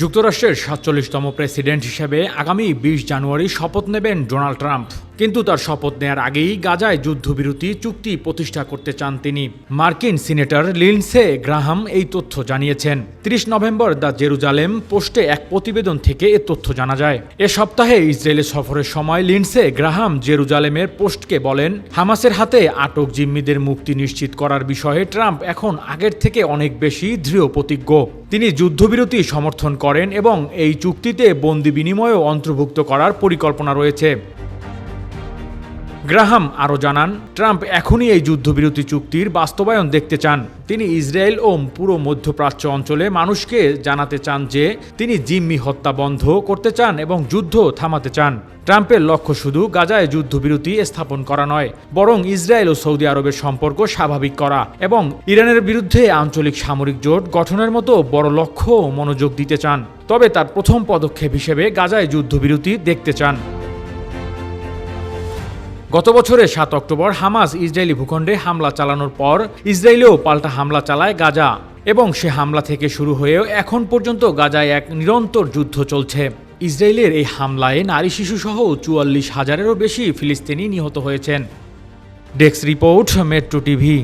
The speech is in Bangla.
যুক্তরাষ্ট্রের সাতচল্লিশতম প্রেসিডেন্ট হিসেবে আগামী বিশ জানুয়ারি শপথ নেবেন ডোনাল্ড ট্রাম্প। কিন্তু তার শপথ নেয়ার আগেই গাজায় যুদ্ধবিরতি চুক্তি প্রতিষ্ঠা করতে চান তিনি। মার্কিন সিনেটর লিন্সে গ্রাহাম এই তথ্য জানিয়েছেন। ৩০ নভেম্বর দ্য জেরুজালেম পোস্টে এক প্রতিবেদন থেকে এ তথ্য জানা যায়। এ সপ্তাহে ইসরায়েলে সফরের সময় লিন্সে গ্রাহাম জেরুজালেমের পোস্টকে বলেন, হামাসের হাতে আটক জিম্মিদের মুক্তি নিশ্চিত করার বিষয়ে ট্রাম্প এখন আগের থেকে অনেক বেশি দৃঢ় প্রতিজ্ঞ। তিনি যুদ্ধবিরতি সমর্থন করেন এবং এই চুক্তিতে বন্দি বিনিময়ও অন্তর্ভুক্ত করার পরিকল্পনা রয়েছে। গ্রাহাম আরও জানান, ট্রাম্প এখনই এই যুদ্ধবিরতি চুক্তির বাস্তবায়ন দেখতে চান। তিনি ইসরায়েল ও পুরো মধ্যপ্রাচ্য অঞ্চলে মানুষকে জানাতে চান যে, তিনি জিম্মি হত্যা বন্ধ করতে চান এবং যুদ্ধ থামাতে চান। ট্রাম্পের লক্ষ্য শুধু গাজায় যুদ্ধবিরতি স্থাপন করা নয়, বরং ইসরায়েল ও সৌদি আরবের সম্পর্ক স্বাভাবিক করা এবং ইরানের বিরুদ্ধে আঞ্চলিক সামরিক জোট গঠনের মতো বড় লক্ষ্য মনোযোগ দিতে চান। তবে তার প্রথম পদক্ষেপ হিসেবে গাজায় যুদ্ধবিরতি দেখতে চান। গত বছরের সাত অক্টোবর হামাস ইসরায়েলি ভূখণ্ডে হামলা চালানোর পর ইসরায়েলেও পাল্টা হামলা চালায় গাজা এবং সে হামলা থেকে শুরু হয়েও এখন পর্যন্ত গাজায় এক নিরন্তর যুদ্ধ চলছে। ইসরায়েলের এই হামলায় নারী শিশুসহ চুয়াল্লিশ হাজারেরও বেশি ফিলিস্তিনি নিহত হয়েছেন। Desk report, metro TV.